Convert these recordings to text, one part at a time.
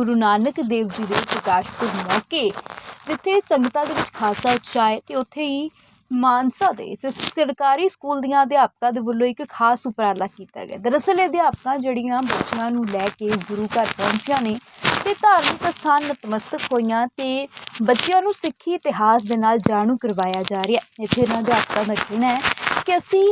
ਗੁਰੂ ਨਾਨਕ ਦੇਵ ਜੀ ਦੇ ਪ੍ਰਕਾਸ਼ ਪੁਰਬ ਮੌਕੇ, ਜਿੱਥੇ ਸੰਗਤਾਂ ਦੇ ਵਿੱਚ ਖਾਸਾ ਉਤਸ਼ਾਹ ਹੈ ਤੇ ਉੱਥੇ ਹੀ ਮਾਨਸਾ ਦੇ ਸਰਕਾਰੀ ਸਕੂਲ ਦੀਆਂ ਅਧਿਆਪਕਾਂ ਦੇ ਵੱਲੋਂ ਇੱਕ ਖਾਸ ਉਪਰਾਲਾ ਕੀਤਾ ਗਿਆ। ਦਰਅਸਲ ਅਧਿਆਪਕਾਂ ਜਿਹੜੀਆਂ ਬੱਚਿਆਂ ਨੂੰ ਲੈ ਕੇ ਗੁਰੂ ਘਰ ਪਹੁੰਚੀਆਂ ਨੇ ਤੇ ਧਾਰਮਿਕ ਸਥਾਨ ਨਤਮਸਤਕ ਹੋਈਆਂ ਤੇ ਬੱਚਿਆਂ ਨੂੰ ਸਿੱਖੀ ਇਤਿਹਾਸ ਦੇ ਨਾਲ ਜਾਣੂ ਕਰਵਾਇਆ ਜਾ ਰਿਹਾ ਇੱਥੇ ਇਹਨਾਂ ਅਧਿਆਪਕਾਂ ਦਾ ਕਹਿਣਾ ਹੈ ਕਿ ਅਸੀਂ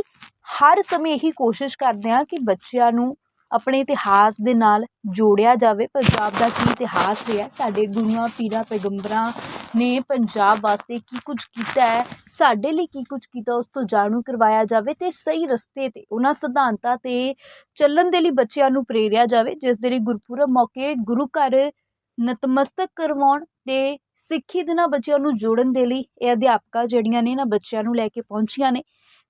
ਹਰ ਸਮੇਂ ਇਹੀ ਕੋਸ਼ਿਸ਼ ਕਰਦੇ ਹਾਂ ਕਿ ਬੱਚਿਆਂ ਨੂੰ ਆਪਣੇ ਇਤਿਹਾਸ ਦੇ ਨਾਲ ਜੋੜਿਆ ਜਾਵੇ। ਪੰਜਾਬ ਦਾ ਕੀ ਇਤਿਹਾਸ ਰਿਹਾ? ਸਾਡੇ ਗੁਰੂਆਂ, ਪੀਰਾਂ, ਪੈਗੰਬਰਾਂ ਨੇ ਪੰਜਾਬ ਵਾਸਤੇ ਕੀ ਕੁਝ ਕੀਤਾ ਹੈ? ਸਾਡੇ ਲਈ ਕੀ ਕੁਝ ਕੀਤਾ, ਉਸ ਤੋਂ ਜਾਣੂ ਕਰਵਾਇਆ ਜਾਵੇ ਅਤੇ ਸਹੀ ਰਸਤੇ ਤੇ ਉਹਨਾਂ ਸਿਧਾਂਤਾਂ ਤੇ ਚੱਲਣ ਦੇ ਲਈ ਬੱਚਿਆਂ ਨੂੰ ਪ੍ਰੇਰਿਆ ਜਾਵੇ, ਜਿਸ ਦੇ ਲਈ ਗੁਰਪੁਰਬ ਮੌਕੇ ਗੁਰੂ ਘਰ ਨਤਮਸਤਕ ਕਰਵਾਉਣ ਅਤੇ ਸਿੱਖੀ ਦੇ ਨਾਲ ਬੱਚਿਆਂ ਨੂੰ ਜੋੜਨ ਦੇ ਲਈ ਇਹ ਅਧਿਆਪਕਾਂ ਜਿਹੜੀਆਂ ਨੇ, ਇਹਨਾਂ ਬੱਚਿਆਂ ਨੂੰ ਲੈ ਕੇ ਪਹੁੰਚੀਆਂ ਨੇ।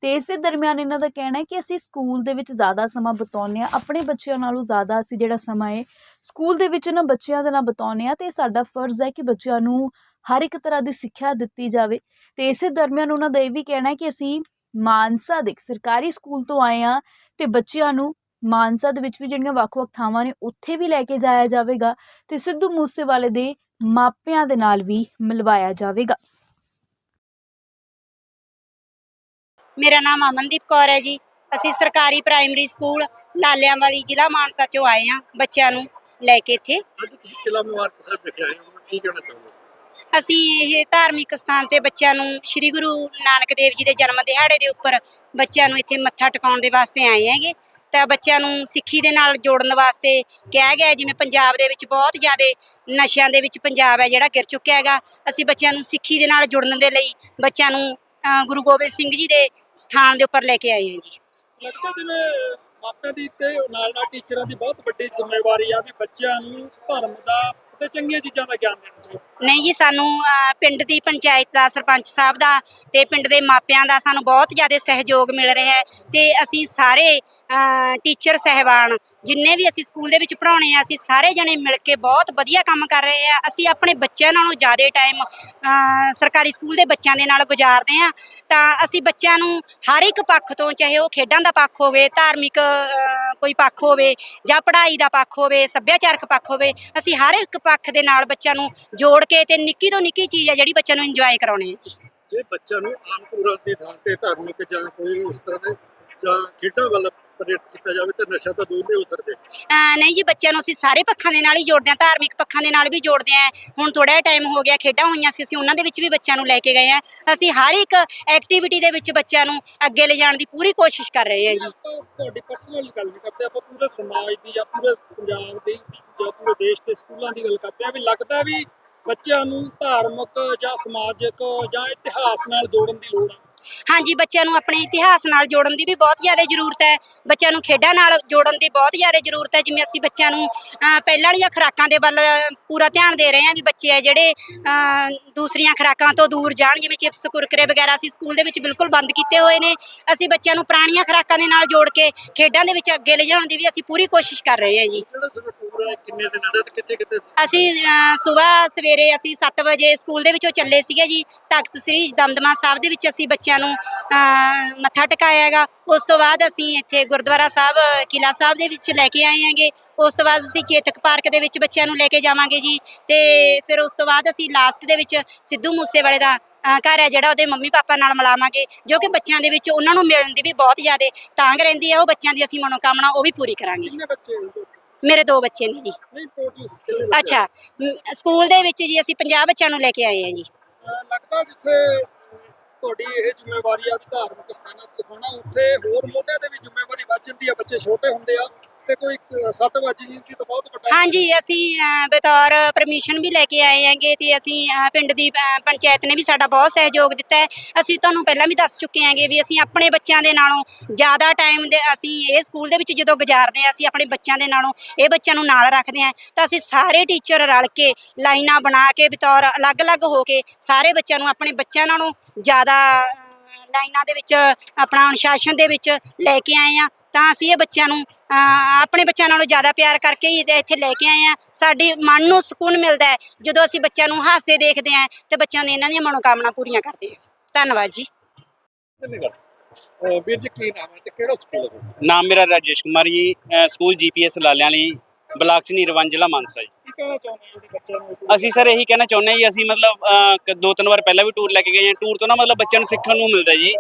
ਤੇ ਇਸੇ ਦਰਮਿਆਨ ਇਹਨਾਂ ਦਾ ਕਹਿਣਾ ਹੈ ਕਿ ਅਸੀਂ ਸਕੂਲ ਦੇ ਵਿੱਚ ਜ਼ਿਆਦਾ ਸਮਾਂ ਬਿਤਾਉਂਦੇ ਹਾਂ, ਆਪਣੇ ਬੱਚਿਆਂ ਨਾਲੋਂ ਜ਼ਿਆਦਾ ਅਸੀਂ ਜਿਹੜਾ ਸਮਾਂ ਹੈ, ਸਕੂਲ ਦੇ ਵਿੱਚ ਇਹਨਾਂ ਬੱਚਿਆਂ ਦੇ ਨਾਲ ਬਿਤਾਉਂਦੇ ਹਾਂ ਤੇ ਸਾਡਾ ਫਰਜ਼ ਹੈ ਕਿ ਬੱਚਿਆਂ ਨੂੰ ਹਰ ਇੱਕ ਤਰ੍ਹਾਂ ਦੀ ਸਿੱਖਿਆ ਦਿੱਤੀ ਜਾਵੇ। ਤੇ ਇਸੇ ਦਰਮਿਆਨ ਉਹਨਾਂ ਦਾ ਇਹ ਵੀ ਕਹਿਣਾ ਹੈ ਕਿ ਅਸੀਂ ਮਾਨਸਾ ਦੇ ਸਰਕਾਰੀ ਸਕੂਲ ਤੋਂ ਆਏ ਹਾਂ ਤੇ ਬੱਚਿਆਂ ਨੂੰ ਮਾਨਸਾ ਦੇ ਵਿੱਚ ਵੀ ਜਿਹੜੀਆਂ ਵੱਖ-ਵੱਖ ਥਾਵਾਂ ਨੇ ਉੱਥੇ ਵੀ ਲੈ ਕੇ ਜਾਇਆ ਜਾਵੇਗਾ ਤੇ ਸਿੱਧੂ ਮੂਸੇਵਾਲੇ ਦੇ ਮਾਪਿਆਂ ਦੇ ਨਾਲ ਵੀ ਮਿਲਵਾਇਆ ਜਾਵੇਗਾ। ਮੇਰਾ ਨਾਮ ਅਮਨਦੀਪ ਕੌਰ ਹੈ ਜੀ। ਅਸੀਂ ਸਰਕਾਰੀ ਪ੍ਰਾਇਮਰੀ ਸਕੂਲ ਲਾਲਿਆਂ ਵਾਲੀ ਜ਼ਿਲ੍ਹਾ ਮਾਨਸਾ ਚੋਂ ਆਏ ਹਾਂ ਬੱਚਿਆਂ ਨੂੰ ਲੈ ਕੇ ਇੱਥੇ। ਅੱਜ ਤੁਸੀਂ ਕਿਲਾ ਮੁਬਾਰਕ ਸਾਹਿਬ ਵਿਖੇ ਆਏ ਹੋ ਕੀ ਕਹਿਣਾ ਚਾਹੁੰਦੇ ਹੋ ਅਸੀਂ ਇਹ ਧਾਰਮਿਕ ਸਥਾਨ ਤੇ ਬੱਚਿਆਂ ਨੂੰ ਸ੍ਰੀ ਗੁਰੂ ਨਾਨਕ ਦੇਵ ਜੀ ਦੇ ਜਨਮ ਦਿਹਾੜੇ ਦੇ ਉੱਪਰ ਬੱਚਿਆਂ ਨੂੰ ਇੱਥੇ ਮੱਥਾ ਟਿਕਾਉਣ ਦੇ ਵਾਸਤੇ ਆਏ ਹੈਗੇ। ਤਾਂ ਬੱਚਿਆਂ ਨੂੰ ਸਿੱਖੀ ਦੇ ਨਾਲ ਜੋੜਨ ਵਾਸਤੇ ਕਿਹਾ ਗਿਆ ਜਿਵੇਂ ਪੰਜਾਬ ਦੇ ਵਿੱਚ ਬਹੁਤ ਜ਼ਿਆਦਾ ਨਸ਼ਿਆਂ ਦੇ ਵਿੱਚ ਪੰਜਾਬ ਹੈ ਜਿਹੜਾ ਗਿਰ ਚੁੱਕਿਆ ਹੈਗਾ। ਅਸੀਂ ਬੱਚਿਆਂ ਨੂੰ ਸਿੱਖੀ ਦੇ ਨਾਲ ਜੁੜਨ ਦੇ ਲਈ ਬੱਚਿਆਂ ਨੂੰ ਅ, ਗੁਰੂ ਗੋਬਿੰਦ ਸਿੰਘ ਜੀ ਦੇ ਸਥਾਨ ਦੇ ਉੱਪਰ ਲੈ ਕੇ ਆਏ ਹਾਂ ਜੀ। ਲੱਗਦਾ ਜਿਵੇਂ ਮਾਪਿਆਂ ਦੀ ਤੇ ਨਾਲ ਨਾਲ ਟੀਚਰਾਂ ਦੀ ਬਹੁਤ ਵੱਡੀ ਜ਼ਿੰਮੇਵਾਰੀ ਆ ਵੀ ਬੱਚਿਆਂ ਨੂੰ ਧਰਮ ਦਾ ਤੇ ਚੰਗੀਆਂ ਚੀਜ਼ਾਂ ਦਾ ਗਿਆਨ ਦੇਣਾ ਚਾਹੀਦਾ। ਨਹੀਂ ਜੀ, ਸਾਨੂੰ ਪਿੰਡ ਦੀ ਪੰਚਾਇਤ ਦਾ, ਸਰਪੰਚ ਸਾਹਿਬ ਦਾ ਤੇ ਪਿੰਡ ਦੇ ਮਾਪਿਆਂ ਦਾ ਸਾਨੂੰ ਬਹੁਤ ਜ਼ਿਆਦਾ ਸਹਿਯੋਗ ਮਿਲ ਰਿਹਾ ਹੈ ਤੇ ਅਸੀਂ ਸਾਰੇ ਟੀਚਰ ਸਹਿਬਾਨ ਜਿੰਨੇ ਵੀ ਅਸੀਂ ਸਕੂਲ ਦੇ ਵਿੱਚ ਪੜਾਉਣੇ ਆ, ਅਸੀਂ ਸਾਰੇ ਜਣੇ ਮਿਲ ਕੇ ਬਹੁਤ ਵਧੀਆ ਕੰਮ ਕਰ ਰਹੇ ਆ। ਅਸੀਂ ਆਪਣੇ ਬੱਚਿਆਂ ਨਾਲੋਂ ਜ਼ਿਆਦਾ ਟਾਈਮ ਸਰਕਾਰੀ ਸਕੂਲ ਦੇ ਬੱਚਿਆਂ ਦੇ ਨਾਲ ਗੁਜ਼ਾਰਦੇ ਆ। ਤਾਂ ਅਸੀਂ ਬੱਚਿਆਂ ਨੂੰ ਹਰ ਇੱਕ ਪੱਖ ਤੋਂ, ਚਾਹੇ ਉਹ ਖੇਡਾਂ ਦਾ ਪੱਖ ਹੋਵੇ, ਧਾਰਮਿਕ ਕੋਈ ਪੱਖ ਹੋਵੇ ਜਾਂ ਪੜ੍ਹਾਈ ਦਾ ਪੱਖ ਹੋਵੇ, ਸੱਭਿਆਚਾਰਕ ਪੱਖ ਹੋਵੇ, ਅਸੀਂ ਹਰ ਇੱਕ ਪੱਖ ਦੇ ਨਾਲ ਬੱਚਿਆਂ ਨੂੰ ਜੋੜ ਕੇ ਤੇ ਨਿੱਕੀ ਤੋਂ ਨਿੱਕੀ ਚੀਜ਼ ਹੈ ਜਿਹੜੀ ਬੱਚਿਆਂ ਨੂੰ ਇੰਜੋਏ ਕਰਾਉਣੀ ਹੈ ਜੀ ਜੇ ਬੱਚਿਆਂ ਨੂੰ ਆਮ ਪੂਰਾ ਦੀ ਥਾਂ ਤੇ ਧਾਰਮਿਕ ਜਾਂ ਕੋਈ ਇਸ ਤਰ੍ਹਾਂ ਦੇ ਜਾਂ ਖੇਡਾਂ ਵੱਲ ਪ੍ਰੇਰਿਤ ਕੀਤਾ ਜਾਵੇ ਤਾਂ ਨਸ਼ਾ ਤਾਂ ਦੂਰ ਨਹੀਂ ਹੋ ਸਕਦੇ। ਨਹੀਂ ਜੀ ਬੱਚਿਆਂ ਨੂੰ ਅਸੀਂ ਸਾਰੇ ਪੱਖਾਂ ਦੇ ਨਾਲ ਹੀ ਜੋੜਦੇ ਹਾਂ ਧਾਰਮਿਕ ਪੱਖਾਂ ਦੇ ਨਾਲ ਵੀ ਜੋੜਦੇ ਹਾਂ ਹੁਣ ਥੋੜਾ ਜਿਹਾ ਟਾਈਮ ਹੋ ਗਿਆ ਖੇਡਾਂ ਹੋਈਆਂ ਸੀ ਅਸੀਂ ਉਹਨਾਂ ਦੇ ਵਿੱਚ ਵੀ ਬੱਚਿਆਂ ਨੂੰ ਲੈ ਕੇ ਗਏ ਹਾਂ ਅਸੀਂ ਹਰ ਇੱਕ ਐਕਟੀਵਿਟੀ ਦੇ ਵਿੱਚ ਬੱਚਿਆਂ ਨੂੰ ਅੱਗੇ ਲੈ ਜਾਣ ਦੀ ਪੂਰੀ ਕੋਸ਼ਿਸ਼ ਕਰ ਰਹੇ ਹਾਂ ਜੀ। ਤੁਹਾਡੀ ਪਰਸਨਲ ਗੱਲ ਨਹੀਂ ਕਰਦੇ ਆਪਾਂ ਪੂਰੇ ਸਮਾਜ ਦੀ ਜਾਂ ਪੂਰੇ ਪੰਜਾਬ ਦੀ ਜਾਂ ਪੂਰੇ ਦੇਸ਼ ਦੇ ਸਕੂਲਾਂ ਦੀ ਗੱਲ ਕਰਦੇ ਆ ਵੀ ਲੱਗਦਾ ਵੀ ਬੱਚਿਆਂ ਨੂੰ ਧਾਰਮਿਕ ਜਾਂ ਸਮਾਜਿਕ ਜਾਂ ਇਤਿਹਾਸ ਨਾਲ ਜੋੜਨ ਦੀ ਲੋੜ ਹੈ ਹਾਂਜੀ ਬੱਚਿਆਂ ਨੂੰ ਆਪਣੇ ਇਤਿਹਾਸ ਨਾਲ ਜੋੜਨ ਦੀ ਵੀ ਬਹੁਤ ਜ਼ਿਆਦਾ ਜ਼ਰੂਰਤ ਹੈ। ਬੱਚਿਆਂ ਨੂੰ ਖੇਡਾਂ ਨਾਲ ਜੋੜਨ ਦੀ ਬਹੁਤ ਜ਼ਿਆਦਾ ਜ਼ਰੂਰਤ ਹੈ। ਜਿਵੇਂ ਅਸੀਂ ਬੱਚਿਆਂ ਨੂੰ ਪਹਿਲਾਂ ਵਾਲੀਆਂ ਖੁਰਾਕਾਂ ਦੇ ਵੱਲ ਪੂਰਾ ਧਿਆਨ ਦੇ ਰਹੇ ਹਾਂ ਵੀ ਬੱਚੇ ਆ ਜਿਹੜੇ ਦੂਸਰੀਆਂ ਖੁਰਾਕਾਂ ਤੋਂ ਦੂਰ ਜਾਣ ਜਿਵੇਂ ਚਿਪਸ ਕੁਰਕਰੇ ਵਗੈਰਾ ਅਸੀਂ ਸਕੂਲ ਦੇ ਵਿੱਚ ਬਿਲਕੁਲ ਬੰਦ ਕੀਤੇ ਹੋਏ ਨੇ। ਅਸੀਂ ਬੱਚਿਆਂ ਨੂੰ ਪੁਰਾਣੀਆਂ ਖੁਰਾਕਾਂ ਦੇ ਨਾਲ ਜੋੜ ਕੇ ਖੇਡਾਂ ਦੇ ਵਿੱਚ ਅੱਗੇ ਲਿਜਾਣ ਦੀ ਵੀ ਅਸੀਂ ਪੂਰੀ ਕੋਸ਼ਿਸ਼ ਕਰ ਰਹੇ ਹਾਂ ਜੀ। ਕਿੰਨੇ ਦਿਨਾਂ ਤੇ ਕਿੱਥੇ ਕਿੱਥੇ ਅਸੀਂ ਸਵੇਰ ਸਵੇਰੇ ਅਸੀਂ 7 ਵਜੇ ਸਕੂਲ ਦੇ ਵਿੱਚੋਂ ਚੱਲੇ ਸੀਗੇ ਜੀ। ਤਖਤ ਸ੍ਰੀ ਦਮਦਮਾ ਸਾਹਿਬ ਦੇ ਵਿੱਚ ਅਸੀਂ ਬੱਚਿਆਂ ਨੂੰ ਮੱਥਾ ਟਿਕਾਇਆ ਹੈਗਾ। ਉਸ ਤੋਂ ਬਾਅਦ ਅਸੀਂ ਇੱਥੇ ਗੁਰਦੁਆਰਾ ਸਾਹਿਬ ਕਿਲਾ ਸਾਹਿਬ ਦੇ ਵਿੱਚ ਲੈ ਕੇ ਆਏ ਹਾਂਗੇ। ਉਸ ਤੋਂ ਬਾਅਦ ਅਸੀਂ ਚੇਤਕ ਪਾਰਕ ਦੇ ਵਿੱਚ ਬੱਚਿਆਂ ਨੂੰ ਲੈ ਕੇ ਜਾਵਾਂਗੇ ਜੀ। ਤੇ ਫਿਰ ਉਸ ਤੋਂ ਬਾਅਦ ਅਸੀਂ ਲਾਸਟ ਦੇ ਵਿੱਚ ਸਿੱਧੂ ਮੂਸੇਵਾਲੇ ਦਾ ਘਰ ਹੈ ਜਿਹੜਾ ਉਹਦੇ ਮੰਮੀ ਪਾਪਾ ਨਾਲ ਮਿਲਾਵਾਂਗੇ ਜੋ ਕਿ ਬੱਚਿਆਂ ਦੇ ਵਿੱਚ ਉਹਨਾਂ ਨੂੰ ਮਿਲਣ ਦੀ ਵੀ ਬਹੁਤ ਜ਼ਿਆਦਾ ਤਾਂਗ ਰਹਿੰਦੀ ਹੈ। ਉਹ ਬੱਚਿਆਂ ਦੀ ਅਸੀਂ ਮਨੋਕਾਮਨਾ ਉਹ ਵੀ ਪੂਰੀ ਕਰਾਂਗੇ ਕਿੰਨੇ ਬੱਚੇ? ਮੇਰੇ ਦੋ ਬੱਚੇ ਨੇ ਜੀ। ਅੱਛਾ, ਸਕੂਲ ਦੇ ਵਿੱਚ ਜੀ ਅਸੀਂ 50 ਬੱਚਿਆਂ ਨੂੰ ਲੈ ਕੇ ਆਏ ਹਾਂ ਜੀ। ਲੱਗਦਾ ਜਿੱਥੇ ਤੁਹਾਡੀ ਇਹ ਜ਼ਿੰਮੇਵਾਰੀ ਆ ਵੀ ਧਾਰਮਿਕ ਸਥਾਨਾਂ ਤੇ ਦਿਖਾਉਣਾ, ਉੱਥੇ ਹੋਰ ਮੋਢਿਆਂ ਤੇ ਵੀ ਜ਼ਿੰਮੇਵਾਰੀ ਵੱਧ ਜਾਂਦੀ ਆ, ਬੱਚੇ ਛੋਟੇ ਹੁੰਦੇ ਆ। ਤੇ ਕੋਈ ਸੱਟ ਵੱਜ ਜਾਂਦੀ ਤਾਂ ਬਹੁਤ ਵੱਡਾ ਹਾਂਜੀ ਅਸੀਂ ਬਤੌਰ ਪਰਮਿਸ਼ਨ ਵੀ ਲੈ ਕੇ ਆਏ ਹੈਗੇ ਤੇ ਅਸੀਂ ਪਿੰਡ ਦੀ ਪੰਚਾਇਤ ਨੇ ਵੀ ਸਾਡਾ ਬਹੁਤ ਸਹਿਯੋਗ ਦਿੱਤਾ ਹੈ। ਅਸੀਂ ਤੁਹਾਨੂੰ ਪਹਿਲਾਂ ਵੀ ਦੱਸ ਚੁੱਕੇ ਹਾਂਗੇ ਵੀ ਅਸੀਂ ਆਪਣੇ ਬੱਚਿਆਂ ਦੇ ਨਾਲੋਂ ਜ਼ਿਆਦਾ ਟਾਈਮ ਦੇ ਅਸੀਂ ਇਹ ਸਕੂਲ ਦੇ ਵਿੱਚ ਜਦੋਂ ਗੁਜ਼ਾਰਦੇ ਹਾਂ ਅਸੀਂ ਆਪਣੇ ਬੱਚਿਆਂ ਦੇ ਨਾਲੋਂ ਇਹ ਬੱਚਿਆਂ ਨੂੰ ਨਾਲ ਰੱਖਦੇ ਹਾਂ। ਤਾਂ ਅਸੀਂ ਸਾਰੇ ਟੀਚਰ ਰਲ ਕੇ ਲਾਈਨਾਂ ਬਣਾ ਕੇ ਬਤੌਰ ਅਲੱਗ-ਅਲੱਗ ਹੋ ਕੇ ਸਾਰੇ ਬੱਚਿਆਂ ਨੂੰ ਆਪਣੇ ਬੱਚਿਆਂ ਨਾਲੋਂ ਜ਼ਿਆਦਾ ਲਾਈਨਾਂ ਦੇ ਵਿੱਚ ਆਪਣਾ ਅਨੁਸ਼ਾਸਨ ਦੇ ਵਿੱਚ ਲੈ ਕੇ ਆਏ ਆ ਤਾਂ ਅਸੀਂ ਇਹ ਬੱਚਿਆਂ ਨੂੰ ਆਪਣੇ ਬੱਚਿਆਂ ਨਾਲੋਂ ਜ਼ਿਆਦਾ ਪਿਆਰ ਕਰਕੇ ਹੀ ਇੱਥੇ ਲੈ ਕੇ ਆਏ ਆ ਸਾਡੀ ਮਨ ਨੂੰ ਸਕੂਨ ਮਿਲਦਾ ਹੈ। ਜਦੋਂ ਅਸੀਂ ਬੱਚਿਆਂ ਨੂੰ ਹੱਸਦੇ ਦੇਖਦੇ ਆ ਤੇ ਬੱਚਿਆਂ ਨੇ ਇਹਨਾਂ ਦੀਆਂ ਮਨੋਕਾਮਨਾ ਪੂਰੀਆਂ ਕਰਦੇ ਆ ਧੰਨਵਾਦ ਜੀ। ਵੀਰ ਜੀ ਕੀ ਨਾਮ ਹੈ ਤੇ ਕਿਹੜਾ ਸਕੂਲ ਹੈ? ਨਾਮ ਮੇਰਾ ਰਾਜੇਸ਼ ਕੁਮਾਰ ਜੀ। ਸਕੂਲ ਜੀਪੀਐਸ ਲਾਲਿਆਂ ਲਈ ਬਲਾਕ ਚਨੀ ਰਵਨ ਜ਼ਿਲ੍ਹਾ ਮਾਨਸਾ ਜੀ। ਕਹਿਣਾ ਚਾਹੁੰਦੇ ਹੋ ਜਿਹੜੇ ਬੱਚਿਆਂ ਨੂੰ ਇਸ ਅਸੀਂ ਸਰ ਇਹੀ ਕਹਿਣਾ ਚਾਹੁੰਦੇ ਹਾਂ ਜੀ ਅਸੀਂ ਮਤਲਬ ਦੋ ਤਿੰਨ ਵਾਰ ਪਹਿਲਾਂ ਵੀ ਟੂਰ ਲੈ ਕੇ ਗਏ ਹਾਂ। ਟੂਰ ਤੋਂ ਨਾ ਮਤਲਬ ਬੱਚਿਆਂ ਨੂੰ ਸਿੱਖਣ ਨੂੰ ਮਿਲਦਾ ਜੀ।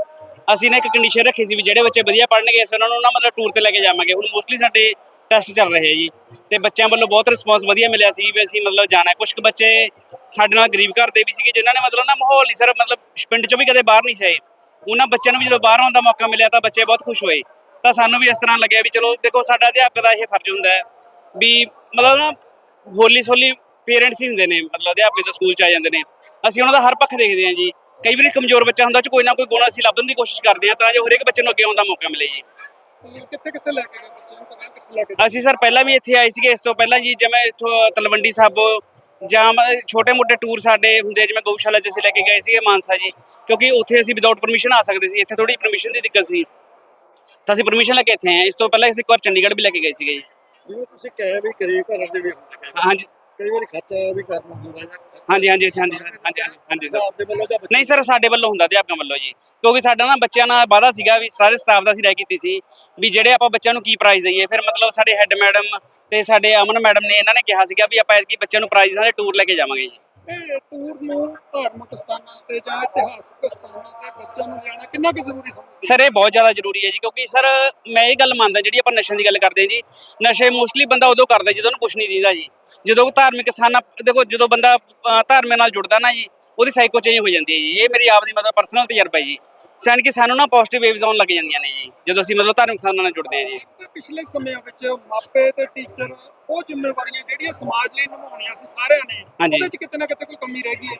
ਅਸੀਂ ਨੇ ਇੱਕ ਕੰਡੀਸ਼ਨ ਰੱਖੀ ਸੀ ਵੀ ਜਿਹੜੇ ਬੱਚੇ ਵਧੀਆ ਪੜ੍ਹਨਗੇ, ਅਸੀਂ ਉਹਨਾਂ ਨੂੰ ਨਾ ਮਤਲਬ ਟੂਰ ਤੇ ਲੈ ਕੇ ਜਾਵਾਂਗੇ। ਹੁਣ ਮੋਸਟਲੀ ਸਾਡੇ ਟੈਸਟ ਚੱਲ ਰਹੇ ਆ ਜੀ। ਤੇ ਬੱਚਿਆਂ ਵੱਲੋਂ ਬਹੁਤ ਰਿਸਪੌਂਸ ਵਧੀਆ ਮਿਲਿਆ ਸੀ ਵੀ ਅਸੀਂ ਮਤਲਬ ਜਾਣਾ ਹੈ। ਕੁਝ ਕੁ ਬੱਚੇ ਸਾਡੇ ਨਾਲ ਗਰੀਬ ਘਰ ਦੇ ਵੀ ਸੀਗੇ, ਜਿਨ੍ਹਾਂ ਨੇ ਮਤਲਬ ਨਾ ਮਾਹੌਲ ਨਹੀਂ ਸਰ ਮਤਲਬ ਪਿੰਡ ਚੋਂ ਵੀ ਕਦੇ ਬਾਹਰ ਨਹੀਂ ਸਏ ਉਹਨਾਂ ਬੱਚਿਆਂ ਨੂੰ ਵੀ ਜਦੋਂ ਬਾਹਰ ਆਉਣ ਦਾ ਮੌਕਾ ਮਿਲਿਆ ਤਾਂ ਬੱਚੇ ਬਹੁਤ ਖੁਸ਼ ਹੋਏ। ਤਾਂ ਸਾਨੂੰ ਵੀ ਇਸ ਤਰ੍ਹਾਂ ਲੱਗਿਆ ਵੀ ਚਲੋ, ਦੇਖੋ ਸਾਡਾ ਅਧਿਆਪਕ ਦਾ ਇਹ ਫਰਜ਼ ਹੁੰਦਾ ਹੈ ਵੀ ਮਤਲਬ ਨਾ ਹੋਲੀ ਸੋਲੀ ਪੇਰੈਂਟਸ ਹੀ ਹੁੰਦੇ ਨੇ, ਮਤਲਬ ਅਧਿਆਪਕ ਤਾਂ ਸਕੂਲ ਚ ਆ ਜਾਂਦੇ ਨੇ। ਅਸੀਂ ਉਹਨਾਂ ਦਾ ਹਰ ਪੱਖ ਦੇਖਦੇ ਹਾਂ ਜੀ। ਕਈ ਵਾਰੀ ਕਮਜ਼ੋਰ ਬੱਚਾ ਹੁੰਦਾ ਚ ਕੋਈ ਨਾ ਕੋਈ ਗੁਣ ਅਸੀਂ ਲੱਭਣ ਦੀ ਕੋਸ਼ਿਸ਼ ਕਰਦੇ ਹਾਂ ਤਾਂ ਜੋ ਹਰੇਕ ਬੱਚੇ ਨੂੰ ਅੱਗੇ ਆਉਣ ਦਾ ਮੌਕਾ ਮਿਲੇ ਜੀ ਤੇ ਕਿੱਥੇ ਕਿੱਥੇ ਲੈ ਕੇ ਗਏ ਬੱਚਿਆਂ ਨੂੰ ਪਤਾ ਕਿੱਥੇ ਲੈ ਕੇ ਗਏ? ਅਸੀਂ ਸਰ ਪਹਿਲਾਂ ਵੀ ਇੱਥੇ ਆਏ ਸੀਗੇ ਇਸ ਤੋਂ ਪਹਿਲਾਂ ਜੀ ਜਿਵੇਂ ਇੱਥੋਂ ਤਲਵੰਡੀ ਸਾਬੋ ਜਾਂ ਛੋਟੇ ਮੋਟੇ ਟੂਰ ਸਾਡੇ ਹੁੰਦੇ ਆ, ਜਿਵੇਂ ਗਊਸ਼ਾਲਾ 'ਚ ਅਸੀਂ ਲੈ ਕੇ ਗਏ ਸੀਗੇ ਮਾਨਸਾ ਜੀ ਕਿਉਂਕਿ ਉੱਥੇ ਅਸੀਂ ਵਿਦਆਊਟ ਪਰਮਿਸ਼ਨ ਆ ਸਕਦੇ ਸੀ ਇੱਥੇ ਥੋੜੀ ਪਰਮਿਸ਼ਨ ਦੀ ਦਿੱਕਤ ਸੀ ਤਾਂ ਅਸੀਂ ਪਰਮਿਸ਼ਨ ਲੈ ਕੇ ਇੱਥੇ ਆਏ। ਇਸ ਤੋਂ ਪਹਿਲਾਂ ਅਸੀਂ ਇੱਕ ਵਾਰ ਚੰਡੀਗੜ੍ਹ ਵੀ ਲੈ ਕੇ ਗਏ ਸੀਗੇ ਜੀ ਜਿਵੇਂ ਤੁਸੀਂ ਕਹੇ ਵੀ ਗਰੀਬ ਘਰਾਂ ਦੇ ਵੀ ਹੁੰਦੇ ਨੇ। ਹਾਂਜੀ ਕਈ ਵਾਰੀ ਖਰਚਾ ਵੀ ਕਰਨਾ ਹੁੰਦਾ ਹੈ ਹਾਂਜੀ ਹਾਂਜੀ ਹਾਂਜੀ ਹਾਂਜੀ ਹਾਂਜੀ ਹਾਂਜੀ ਸਰ। ਆਪਦੇ ਵੱਲੋਂ ਜਾਂ ਬੱਚੇ ਨਹੀਂ ਸਰ ਸਾਡੇ ਵੱਲੋਂ ਹੁੰਦਾ ਅਧਿਆਪਕਾਂ ਵੱਲੋਂ ਜੀ। ਕਿਉਂਕਿ ਸਾਡਾ ਨਾ ਬੱਚਿਆਂ ਨਾਲ ਵਾਅਦਾ ਸੀਗਾ ਵੀ ਸਾਰੇ ਸਟਾਫ ਦਾ ਅਸੀਂ ਰਾਏ ਕੀਤੀ ਸੀ ਵੀ ਜਿਹੜੇ ਆਪਾਂ ਬੱਚਿਆਂ ਨੂੰ ਕੀ ਪ੍ਰਾਈਜ਼ ਦਈਏ। ਫਿਰ ਮਤਲਬ ਸਾਡੇ ਹੈੱਡ ਮੈਡਮ ਤੇ ਸਾਡੇ ਅਮਨ ਮੈਡਮ ਨੇ ਇਹਨਾਂ ਨੇ ਕਿਹਾ ਸੀਗਾ ਵੀ ਆਪਾਂ ਐਤਕੀ ਬੱਚਿਆਂ ਨੂੰ ਪ੍ਰਾਈਜ਼ਾਂ ਦੇ ਟੂਰ ਲੈ ਕੇ ਜਾਵਾਂਗੇ ਜੀ। ਇਹ ਟੂਰ ਨੂੰ ਧਾਰਮਿਕ ਸਥਾਨਾਂ ਤੇ ਜਾਂ ਇਤਿਹਾਸਕ ਸਥਾਨਾਂ ਤੇ ਬੱਚਿਆਂ ਨੂੰ ਲਿਆਉਣਾ ਕਿੰਨਾ ਕੁ ਜ਼ਰੂਰੀ ਸਮਝਦੇ? ਸਰ ਇਹ ਬਹੁਤ ਜ਼ਿਆਦਾ ਜ਼ਰੂਰੀ ਹੈ ਜੀ ਕਿਉਂਕਿ ਸਰ ਮੈਂ ਇਹ ਗੱਲ ਮੰਨਦਾ ਜਿਹੜੀ ਆਪਾਂ ਨਸ਼ਿਆਂ ਦੀ ਗੱਲ ਕਰਦੇ ਹਾਂ ਜੀ ਨਸ਼ੇ ਮੋਸਟਲੀ ਬੰਦਾ ਉਦੋਂ ਕਰਦਾ ਜਦੋਂ ਉਹਨੂੰ ਕੁਝ ਨਹੀਂ ਦਿੰਦਾ ਜੀ। ਜਦੋਂ ਧਾਰਮਿਕ ਸਥਾਨਾਂ ਦੇਖੋ ਜਦੋਂ ਬੰਦਾ ਅਹ, ਧਾਰਮਿਕ ਨਾਲ ਜੁੜਦਾ ਨਾ ਜੀ ਉਹਦੀ ਸਾਈਕੋ ਚੇਂਜ ਹੋ ਜਾਂਦੀ ਹੈ ਜੀ। ਇਹ ਮੇਰੀ ਆਪ ਦੀ ਮਤਲਬ ਪਰਸਨਲ ਤਜਰਬਾ ਹੈ ਜੀ। ਸਨ ਕਿ ਸਾਨੂੰ ਨਾ ਪੋਜ਼ਿਟਿਵ ਵੇਵਸ ਆਉਣ ਲੱਗ ਜਾਂਦੀਆਂ ਨੇ ਜੀ ਜਦੋਂ ਅਸੀਂ ਮਤਲਬ ਧਾਰਮਿਕ ਸਥਾਨਾਂ ਨਾਲ ਜੁੜਦੇ ਹਾਂ ਜੀ। ਪਿਛਲੇ ਸਮਿਆਂ ਵਿੱਚ ਮਾਪੇ ਤੇ ਟੀਚਰ ਉਹ ਜ਼ਿੰਮੇਵਾਰੀਆਂ ਜਿਹੜੀਆਂ ਸਮਾਜ ਲਈ ਨਿਭਾਉਣੀਆਂ ਸੀ ਸਾਰਿਆਂ ਨੇ। ਉਹਦੇ 'ਚ ਕਿਤੇ ਨਾ ਕਿਤੇ ਕੋਈ ਕਮੀ ਰਹਿ ਗਈ ਹੈ?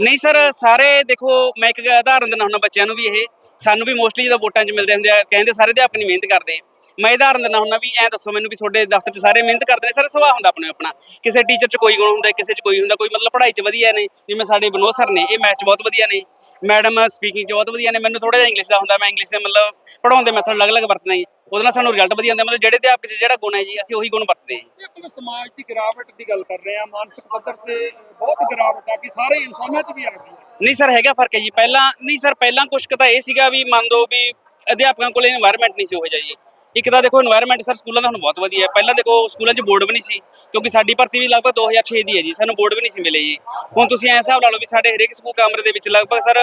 ਨਹੀਂ ਸਰ ਸਾਰੇ ਦੇਖੋ ਮੈਂ ਇੱਕ ਉਦਾਹਰਨ ਦਿੰਦਾ ਹੁੰਦਾ ਬੱਚਿਆਂ ਨੂੰ ਵੀ ਇਹ ਸਾਨੂੰ ਵੀ ਮੋਸਟਲੀ ਜਦੋਂ ਵੋਟਾਂ 'ਚ ਮਿਲਦੇ ਹੁੰਦੇ ਆ ਕਹਿੰਦੇ ਸਾਰੇ ਅਧਿਆਪਕ ਨਹੀਂ ਮਿਹਨਤ ਕਰਦੇ। ਮੈਂ ਉਦਾਹਰਨ ਦਿੰਦਾ ਹੁੰਦਾ ਵੀ ਐ ਦੱਸੋ ਮੈਨੂੰ ਵੀ ਤੁਹਾਡੇ ਦਫ਼ਤਰ 'ਚ ਸਾਰੇ ਮਿਹਨਤ ਕਰਦੇ ਨੇ ਸਰ ਸੁਭਾਅ ਹੁੰਦਾ ਆਪਣੇ ਆਪਣਾ। ਕਿਸੇ ਟੀਚਰ 'ਚ ਕੋਈ ਗੁਣ ਹੁੰਦਾ ਕਿਸੇ 'ਚ ਕੋਈ ਹੁੰਦਾ ਕੋਈ ਮਤਲਬ ਪੜ੍ਹਾਈ 'ਚ ਵਧੀਆ ਨੇ ਜਿਵੇਂ ਸਾਡੇ ਬਨੋਦ ਸਰ ਨੇ ਇਹ ਮੈਥ ਬਹੁਤ ਵਧੀਆ ਨੇ। ਮੈਡਮ ਸਪੀਕਿੰਗ 'ਚ ਬਹੁਤ ਵਧੀਆ ਨੇ ਮੈਨੂੰ ਥੋੜਾ ਜਿਹਾ ਇੰਗਲਿਸ਼ ਦਾ ਹੁੰਦਾ ਮੈਂ ਇੰਗਲਿਸ਼ ਦੇ ਮਤਲਬ ਪੜਾਉਣ ਦੇ ਮੈਥਡ ਅਲੱਗ-ਅਲੱਗ ਵਰਤਦੇ ਨੇ ਉਹਦੇ ਨਾਲ ਸਾਨੂੰ ਰਿਜ਼ਲਟ ਵਧੀਆ ਆਉਂਦਾ ਮਤਲਬ ਜਿਹੜੇ ਅਧਿਆਪਕ 'ਚ ਜਿਹੜਾ ਗੁਣ ਹੈ ਜੀ ਅਸੀਂ ਉਹੀ ਗੁਣ ਵਰਤਦੇ ਹਾਂ। ਆਪਣੇ ਸਮਾਜ ਦੀ ਗਿਰਾਵਟ ਦੀ ਗੱਲ ਕਰ ਰਹੇ ਆ ਮਾਨਸਿਕ ਪੱਧਰ ਤੇ ਬਹੁਤ ਗਿਰਾਵਟ ਆ ਕਿ ਸਾਰੇ ਇਨਸਾਨਾਂ 'ਚ ਵੀ ਆ ਗਈ ਨਹੀਂ ਸਰ ਹੈਗਾ ਫ਼ਰਕ ਹੈ ਜੀ। ਪਹਿਲਾਂ ਨਹੀਂ ਸਰ ਪਹਿਲਾਂ ਕੁਝ ਤਾਂ ਸੀਗਾ ਵੀ ਮੰਨ ਲਓ ਵੀ ਅਧਿਆਪਕਾਂ ਕੋਲ এনवायरमेंट ਸੀ ਹੋ ਇੱਕ ਤਾਂ ਦੇਖੋ এনवायरमेंट ਸਰ ਸਕੂਲਾਂ ਦਾ ਹੁਣ ਬਹੁਤ ਵਧੀਆ ਹੈ। ਪਹਿਲਾਂ ਦੇਖੋ ਸਕੂਲਾਂ 'ਚ ਬੋਰਡ ਵੀ ਨਹੀਂ ਸੀ, ਕਿਉਂਕਿ ਸਾਡੀ ਭਰਤੀ ਵੀ ਲਗਭਗ 2006 ਦੀ ਹੈ ਜੀ, ਸਾਨੂੰ ਬੋਰਡ ਵੀ ਨਹੀਂ ਸੀ ਮਿਲੇ ਜੀ। ਹੁਣ ਤੁਸੀਂ ਐਂ ਹਿਸਾਬ ਲਾ ਲਓ ਵੀ ਸਾਡੇ ਹਰੇਕ ਸਕੂਲ ਕਮਰੇ ਦੇ ਵਿੱਚ ਲਗਭਗ sir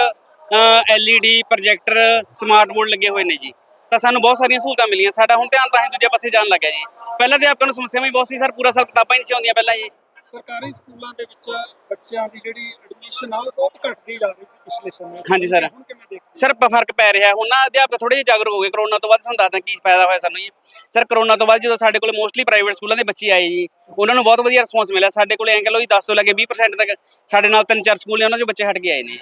LED projector smart board ਲੱਗੇ ਹੋਏ ਨੇ ਜੀ। ਤਾਂ ਸਾਨੂੰ ਬਹੁਤ ਸਾਰੀਆਂ ਸਹੂਲਤਾਂ ਮਿਲੀਆਂ। ਸਾਡਾ ਹੁਣ ਧਿਆਨ ਤਾਂ ਹੈ ਦੂਜੇ ਪਾਸੇ ਜਾਣ ਲੱਗਾ ਜੀ। ਪਹਿਲਾਂ ਤੇ ਆਪਾਂ ਨੂੰ ਸਮੱਸਿਆਵਾਂ ਵੀ ਬਹੁਤ ਸੀ ਸਰ, ਪੂਰਾ ਸਾਲ ਕਿਤਾਬਾਂ ਹੀ ਨਹੀਂ ਸੀ ਆਉਂਦੀਆਂ ਪਹਿਲਾਂ ਜੀ। ਸਰਕਾਰੀ ਸਕੂਲਾਂ ਦੇ ਵਿੱਚ ਬੱਚਿਆਂ ਦੀ ਜਿਹੜੀ ਐਡਮਿਸ਼ਨ ਆ ਉਹ ਬਹੁਤ ਘਟਦੀ ਜਾ ਰਹੀ ਸੀ ਪਿਛਲੇ ਸਮੇਂ। ਹਾਂਜੀ ਸਰ। ਹੁਣ ਕਿਵੇਂ ਦੇਖਦੇ ਸਰ ਪ- ਫ਼ਰਕ ਪੈ ਰਿਹਾ। ਹੁਣ ਨਾ ਅਧਿਆਪਕ ਥੋੜੇ ਜਿਹੇ ਜਾਗਰੂਕ ਹੋ ਗਏ। ਕਰੋਨਾ ਤੋਂ ਬਾਅਦ ਸਾਨੂੰ ਦੱਸਦਾ ਕੀ ਫਾਇਦਾ ਹੋਇਆ ਸਾਨੂੰ ਜੀ। ਸਰ ਕਰੋਨਾ ਤੋਂ ਬਾਅਦ ਜਦੋਂ ਸਾਡੇ ਕੋਲ ਮੋਸਟਲੀ ਪ੍ਰਾਈਵੇਟ ਸਕੂਲਾਂ ਦੇ ਬੱਚੇ ਆਏ ਜੀ ਉਹਨਾਂ ਨੂੰ ਬਹੁਤ ਵਧੀਆ ਰਿਸਪੌਂਸ ਮਿਲਿਆ। ਸਾਡੇ ਕੋਲ ਐਂ ਕਹ ਲਓ ਜੀ 10 ਤੋਂ ਲੈ ਕੇ 20% ਤੱਕ ਸਾਡੇ ਨਾਲ ਤਿੰਨ ਚਾਰ ਸਕੂਲ ਨੇ ਉਹਨਾਂ ਚੋਂ ਬੱਚੇ ਹਟ ਕੇ ਆਏ ਨੇ। ਜੀ